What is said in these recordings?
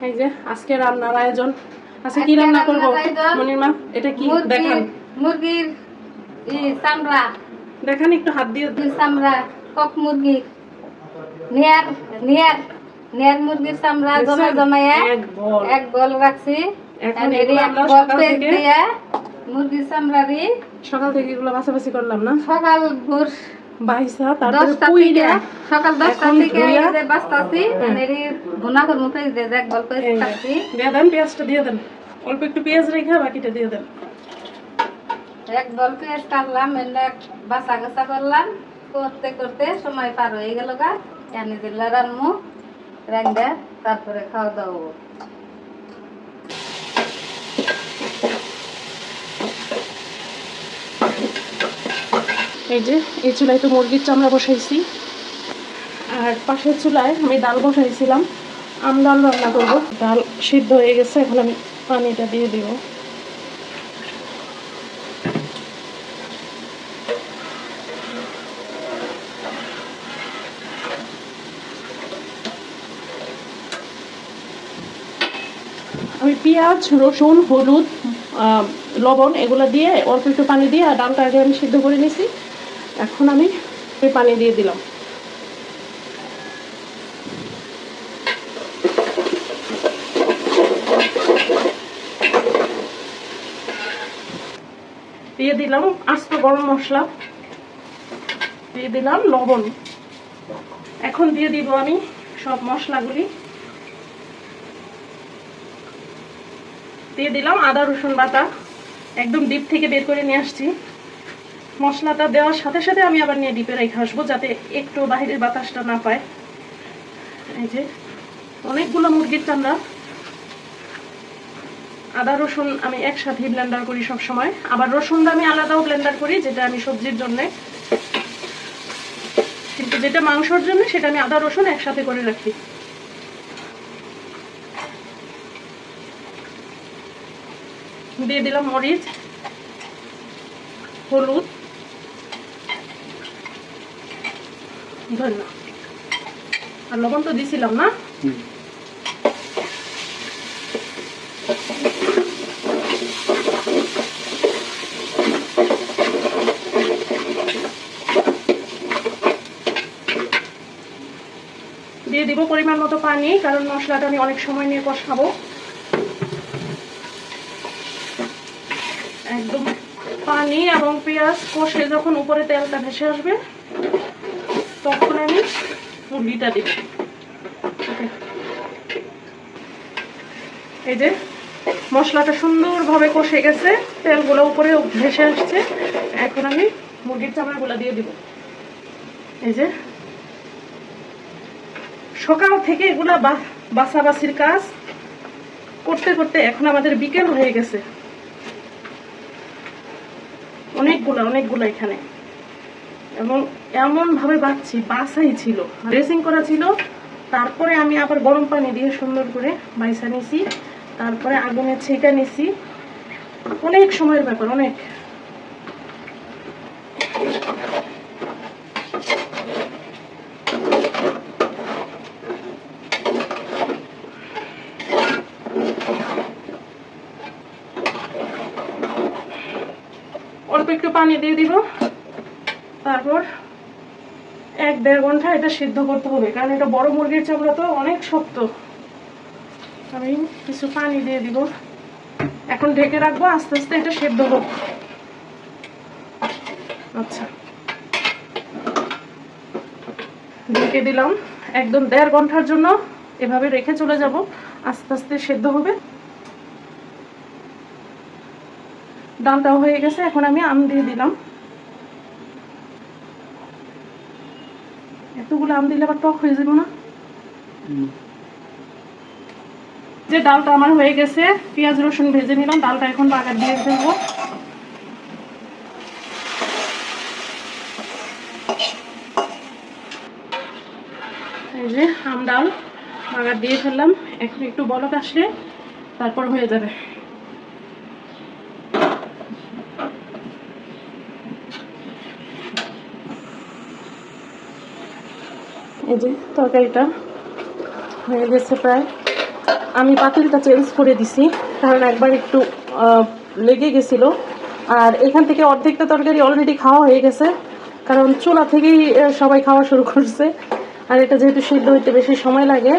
এই যে আজকে রান্নার আয়োজন। কি রান্না করব? এটা কি? মুরগির দেখান। মুরগির ই চামড়া। দেখান একটু হাত দিয়ে চামড়া কক মুরগির নিয়ার নিয়ার নিয়ার মুরগির চামড়া জমা? এক বল। রাখছি। এখন এগুলো আমরা সকাল থেকে- দিয়া মুরগির চামড়ারি সকাল থেকে এগুলো বাছাবাছি করলাম না? সকাল ভোর বাইসা তারপরে পুইরা সকাল দশটা এখন থেকে ধুইয়া- এই যে বাঁচতাছি এর ভুনা করব পেঁয়াজ দিয়ে এক বল এই খাচ্ছি দিয়ে দেন পেঁয়াজটা দিয়ে দেন। অল্প একটু পেঁয়াজ রেখে বাকিটা দিয়ে দেন। এক বল পেঁয়াজ কাটলাম এনে বাসা গাছা করলাম। করতে করতে সময় পার হয়ে গেল গা। এনে দিল রান্নু রান্দা তারপরে খাওয়া দাওয়া এই যে, এই চুলায় তো মুরগির চামড়া বসাইছি। আর পাশের চুলায় আমি ডাল বসাইছিলাম। আম ডাল রান্না করব। ডাল সিদ্ধ হয়ে গেছে, এখন আমি পানিটা দিয়ে দিব। আমি পেঁয়াজ, রসুন, হলুদ লবণ এগুলো দিয়ে অল্প একটু পানি দিয়ে আর ডালটা আগে আমি সিদ্ধ করে নিয়েছি এখন আমি পানি দিয়ে দিলাম। দিয়ে দিলাম আস্ত গরম মশলা। দিয়ে দিলাম লবণ। এখন দিয়ে দিব আমি সব মশলাগুলি। দিয়ে দিলাম আদা, রসুন বাটা। একদম ডিপ থেকে বের করে নিয়ে আসছি। মশলাটা দেওয়ার সাথে সাথে আমি আবার নিয়ে ডিপে রেখে আসব যাতে একটু বাহিরের বাতাসটা না পায়। এই যে, অনেকগুলো মুরগির চামড়া। আদা, রসুন আমি একসাথে ব্লেন্ডার করি সব সময় আবার রসুনটা আমি আলাদাও ব্লেন্ডার করি, যেটা আমি সবজির জন্যে। কিন্তু যেটা মাংসর জন্য, সেটা আমি আদা, রসুন একসাথে করে রাখি। দিয়ে দিলাম মরিচ, হলুদ। ধন্যবাদ। আর লবণ তো দিছিলাম না? দিয়ে দিব পরিমাণ মতো পানি কারণ মশলাটা আমি অনেক সময় নিয়ে কষাবো। একদম পানি এবং পেঁয়াজ কষে যখন উপরে তেলটা ভেসে আসবে আমি মুরগিটা দিব. এই যে মশলাটা সুন্দরভাবে কষে গেছে তেলগুলো উপরে ভেসে আসছে। এখন আমি মুরগির চামড়াগুলো দিয়ে দিব। এই যে সকাল থেকে এগুলা বা- বাছাবাছির কাজ করতে করতে এখন আমাদের বিকেল হয়ে গেছে। অনেকগুলো অনেকগুলো এখানে। এবং এমন ভাবে বাচ্ছি, বাসাই ছিল। ড্রেসিং করা ছিল। তারপরে আমি আবার গরম পানি দিয়ে সুন্দর করে বাইসা নিছি। তারপরে আগুনে ছেঁকা নিছি। অনেক সময়ের ব্যাপার, অনেক। অল্প একটু পানি দিয়ে দিব। তারপর এক দেড় ঘণ্টা এটা সিদ্ধ করতে হবে, কারণ এটা বড় মুরগির চামড়া তো অনেক শক্ত। আমি কিছু পানি দিয়ে দিব। এখন ঢেকে রাখব, আস্তে আস্তে এটা সেদ্ধ হোক। আচ্ছা। ঢেকে দিলাম। একদম দেড় ঘণ্টার জন্য এভাবে রেখে চলে যাব। আস্তে আস্তে সেদ্ধ হবে। ডালটাও হয়ে গেছে, এখন আমি আম দিয়ে দিলাম। এতগুলো আম দিলে আবার টক হয়ে যাব না? যে ডালটা আমার হয়ে গেছে, পেঁয়াজ, রসুন ভেজে নিলাম, ডালটা এখন বাগার দিয়ে দেবো এই যে আম ডাল বাগার দিয়ে ফেললাম, এখন একটু বলক আসলে তারপর হয়ে যাবে। এই যে তরকারিটা হয়ে গেছে প্রায়। আমি পাতিলটা চেঞ্জ করে দিছি, কারণ একবার একটু লেগে গেছিল। আর এখান থেকে অর্ধেকটা তরকারি অলরেডি খাওয়া হয়ে গেছে, কারণ চুলা থেকেই সবাই খাওয়া শুরু করছে। আর এটা যেহেতু সিদ্ধ হইতে বেশি সময় লাগে,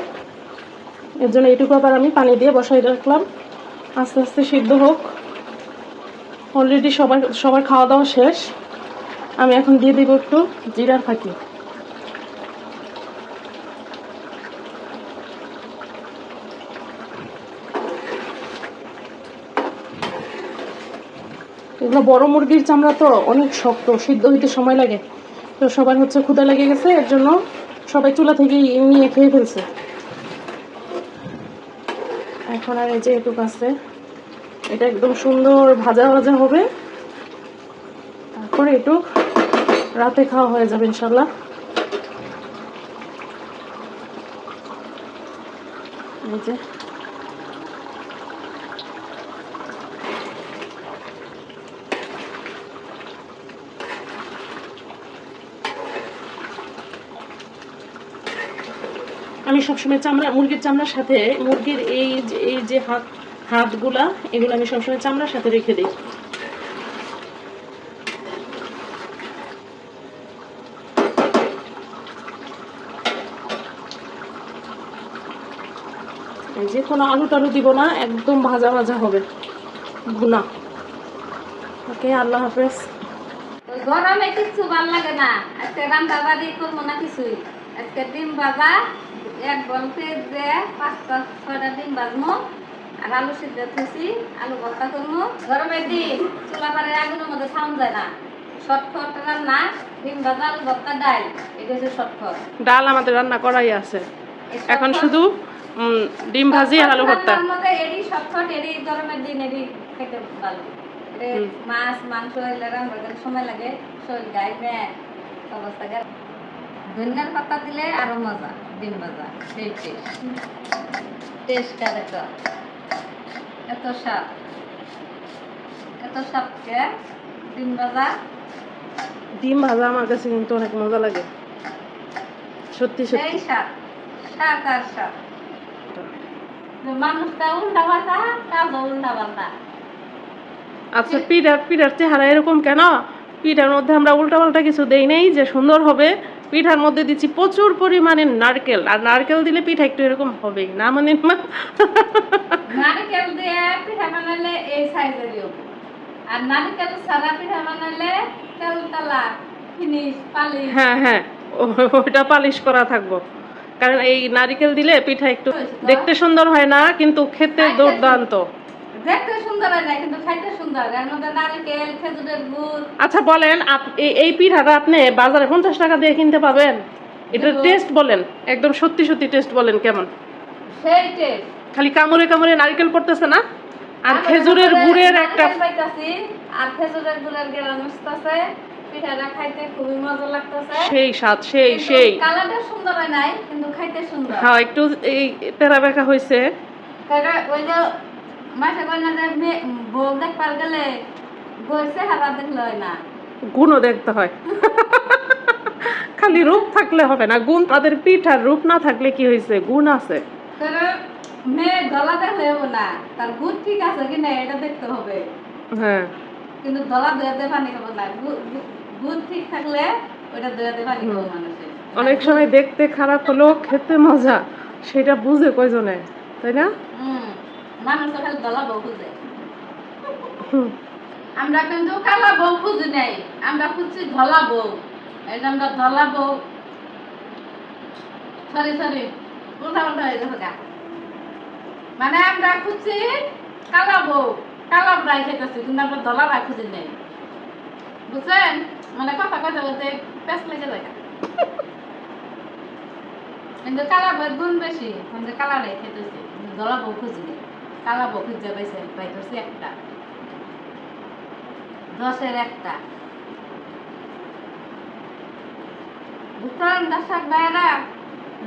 এর জন্য এটুকু আবার আমি পানি দিয়ে বসাই রাখলাম। আস্তে আস্তে সিদ্ধ হোক। অলরেডি সবার সবার খাওয়া দাওয়া শেষ। আমি এখন দিয়ে দিব একটু জিরার ফাঁকি। এগুলো বড় মুরগির চামড়া তো অনেক শক্ত, সিদ্ধ হইতে সময় লাগে। তো সবার হচ্ছে ক্ষুদা লেগে গেছে, এর জন্য সবাই চুলা থেকেই নিয়ে খেয়ে ফেলছে। এখন আর এই যে একটু আছে, এটা একদম সুন্দর ভাজা ভাজা হবে। তারপরে একটু রাতে খাওয়া হয়ে যাবে ইনশাল্লাহ এই যে আমি সবসময় চামড়া, মুরগির চামড়ার সাথে, মুরগির এই এই যে হাত, হাতগুলা, এগুলো আমি সবসময় চামড়ার সাথে রেখে দিই। যে কোনো আলু টালু দিব না, একদম ভাজা ভাজা হবে। ভুনা। ওকে, আল্লাহ হাফেজ। গরমে কিচ্ছু ভালো লাগে না। আজকে রান্না বাড়ি করব না কিছুই। আজকে ডিম ভাজা এক বলতে যে পাঁচটা ছয়টা ডিম ভাজবো আর আলু সিদ্ধ থুসি আলু ভর্তা করব গরমের দিন চুলা বাড়ির আগুনের মধ্যে সাউন্ড যায় না। শর্টফট রান্না ডিম ভাজা আলু ভর্তা ডাল এটা হচ্ছে শর্টফট ডাল আমাদের রান্না করাই আছে। এখন শুধু ডিম ভাজি আর আলু ভর্তা। রান্নার মধ্যে এডি শর্টফট এডি গরমের দিন এডি খেতে ভালো মাছ মাংস এলে রান্না সময় লাগে। শরীর গায়ে অবস্থা ধনিয়ার পাতা দিলে আরও মজা। ডিম ভাজা সেই টেস্ট টেস্টটা দেখো এত স্বাদ এত স্বাদকে ডিম ভাজা ডিম ভাজা আমার কাছে কিন্তু অনেক মজা লাগে সত্যি সত্যি স্বাদ স্বাদ আর স্বাদ মানুষটা উল্টা পাল্টা কাজও উল্টা পাল্টা আচ্ছা পিঠার পিঠার চেহারা এরকম কেন পিঠার মধ্যে আমরা উল্টাপাল্টা কিছু দেই নেই যে সুন্দর হবে পিঠার মধ্যে দিচ্ছি প্রচুর পরিমাণে নারকেল। আর নারকেল দিলে পিঠা একটু এরকম হবেই না মানে নারকেল দিয়ে পিঠা বানালে এই সাইজেরই আর নারকেল ছাড়া পিঠা বানালে ফিনিশ পালিশ। হ্যাঁ হ্যাঁ ওটা পালিশ করা থাকব। কারণ এই নারকেল দিলে পিঠা একটু দেখতে সুন্দর হয় না কিন্তু খেতে দুর্দান্ত। দেখতে সুন্দর হয় না কিন্তু খাইতে সুন্দর এর মধ্যে নারকেল খেজুরের গুড়। আচ্ছা বলেন এই- পিঠাটা আপনি বাজারে পঞ্চাশ টাকা দিয়ে কিনতে পাবেন? এটার টেস্ট বলেন একদম সত্যি সত্যি টেস্ট বলেন কেমন? সেই টেস্ট খালি কামড়ে কামড়ে নারকেল পড়তেছে না? আর খেজুরের গুড়ের একটা আর খেজুরের গুড়ের গেলা মিশতেছে পিঠাটা খাইতে খুবই মজা লাগতেছে। সেই স্বাদ সেই সেই। কালারটা সুন্দর হয় নাই কিন্তু খাইতে সুন্দর। হ্যাঁ একটু এই তেরা বেঁকা হয়েছে ওই যে মাসে কয় না যে বউ দেখবার গেলে বইছে হারা দেখলে হয় না গুণও দেখতে হয় খালি রূপ থাকলে হবে না গুণ তাদের পিঠার রূপ না থাকলে কি হয়েছে গুণ আছে মেয়ে গলা দেখলে হবে না তার গুড় ঠিক আছে কি না এটা দেখতে হবে হ্যাঁ কিন্তু গলা দয়াতে পানি খাব না গু- গু- ঠিক থাকলে ওটা দয়াতে পানি খাব মানুষের অনেক সময় দেখতে খারাপ হলেও খেতে মজা সেটা বুঝে কয়জনে তাই না মানুষ তো খালি গলা বউ খুঁজে। আমরা কিন্তু কালা বউ খুঁজি নাই আমরা খুঁজছি ধলা বউ। যে আমরা ধলা বউ। সরি সরি উল্টা পাল্টা হয়ে গেছে মানে আমরা খুঁজছি কালা বউ কালা ব্রাই খাইতেছি কিন্তু আমরা ধলা ব্রাই খুঁজি নাই। বুঝছেন? মানে কথা কথা বলতে লেগে যায়। কিন্তু কালা বউয়ের গুণ বেশি কালা খেতেছি ধলা বউ খুঁজি নাই। কালা পাইছে পাইতেছি একটা। দশের একটা। বুঝলেন দর্শক ভাইয়েরা?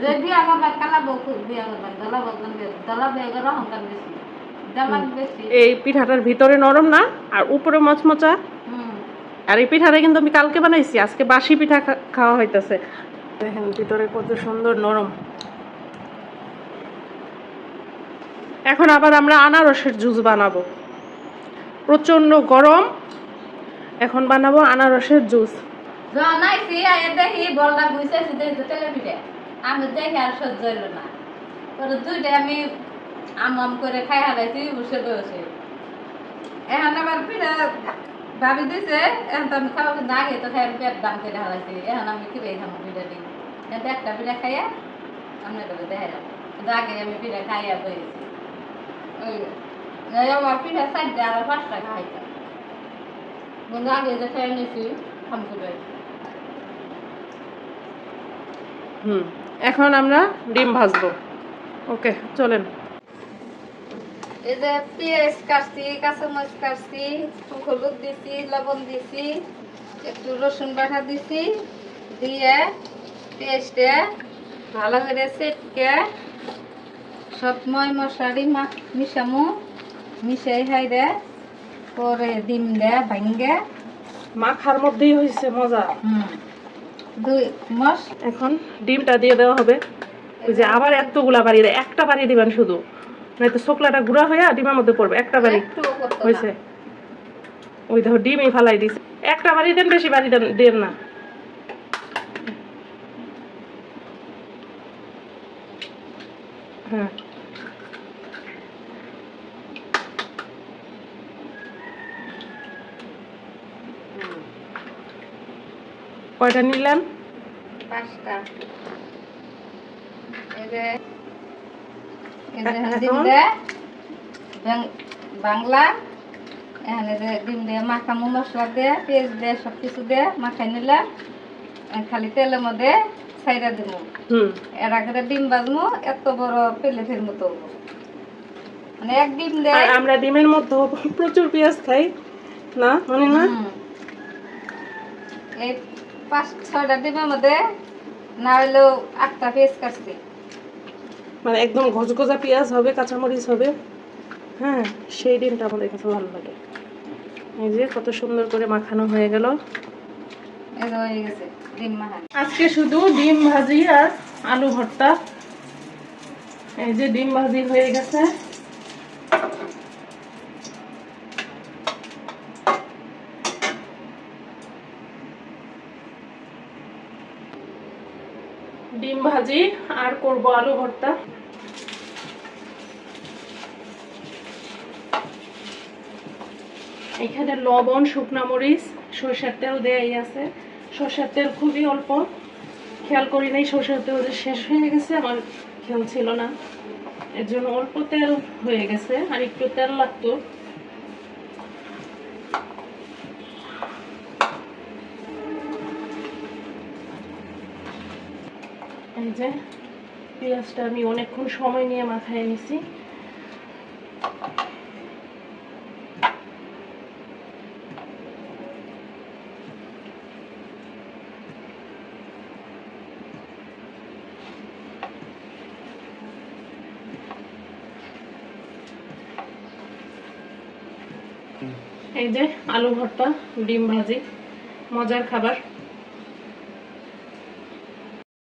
যে বিয়া করবেন কালা বিয়া করবেন দলা দলা বিয়া করে অহংকার বেশি এই পিঠাটার ভিতরে নরম না আর উপরে মচমচা? হুম। আর এই পিঠাটা কিন্তু আমি কালকে বানাইছি আজকে বাসি পিঠা খাওয়া হইতাছে। দেখেন ভিতরে কত সুন্দর নরম। এখন আবার আমরা আনারসের জুস বানাবো। প্রচণ্ড গরম। এখন বানাবো আনারসের জুস। আমি দেখি আর না। পরে আমি আম আম করে খাই আবার পিঠা ভাবি দিছে আমি খাই পেট দাম আমি কি একটা পিঠা খাইয়া আমি করে দেখা যাব। কিন্তু আগে আমি পিঠা খাইয়া বইছি ওই আমার পিঠা চারটে আর পাঁচটা খাইতাম কিন্তু আগে যে খাই নিয়েছি হুম এখন আমরা ডিম ভাজবো। ওকে চলেন। এই যে পেঁয়াজ কাটছি কাঁচামরিচ কাটছি হলুদ দিছি লবণ দিছি একটু রসুন বাটা দিছি দিয়ে পেঁয়াজটা ভালো করে সেটকে সব ময় মশলারি মা মিশামু। মিশাই হাইরে পরে ডিম দে ভাঙ্গে মাখার মধ্যেই হয়েছে মজা। হুম। দুই মশ এখন ডিমটা দিয়ে দেওয়া হবে। ওই যে আবার এতগুলা বাড়ি দেয় একটা বাড়ি দিবেন শুধু। নয়তো শুকলাটা গুঁড়া হয়ে ডিমের মধ্যে পড়বে একটা বাড়ি। হয়েছে ওই দেখো ডিমই ফালাই দিস একটা বাড়ি দেন বেশি বাড়ি দেন দেন না। হ্যাঁ। কয়টা নিলেন? পাঁচটা। দে বাংলা এখানে ডিম দিয়ে মাখামু মশলা দিয়ে পেঁয়াজ দিয়ে সব কিছু দিয়ে মাখাই নিলাম খালি তেলের মধ্যে ছাইরা দিব হুম। এর আগে ডিম বাজমু এত বড় প্লেটের মতো। মানে এক ডিম দেয়। আমরা ডিমের মধ্যে প্রচুর পেঁয়াজ খাই না মানে না পাঁচ ছয়টা ডিমের মধ্যে না হইলেও আটটা পেঁয়াজ কাটছি। মানে একদম ঘচঘচা পেঁয়াজ হবে কাঁচামরিচ হবে হ্যাঁ সেই ডিমটা আমাদের কাছে ভালো লাগে। এই যে কত সুন্দর করে মাখানো হয়ে গেল। হয়ে গেছে ডিম আজকে শুধু ডিম ভাজি আর আলু ভর্তা। এই যে ডিম ভাজি হয়ে গেছে ডিম ভাজি আর করব আলু ভর্তা। এখানে লবণ, শুকনা মরিচ, সরষের তেল দেয়াই আছে। সরষের তেল খুবই অল্প। খেয়াল করি নাই, সরষের তেল যে শেষ হয়ে গেছে, আমার খেয়াল ছিল না। এর জন্য অল্প তেল হয়ে গেছে, আর একটু তেল লাগতো। যে পেঁয়াজটা আমি অনেকক্ষণ সময় নিয়ে মাথায় নিছি এই যে আলু ভর্তা ডিম ভাজি, মজার খাবার।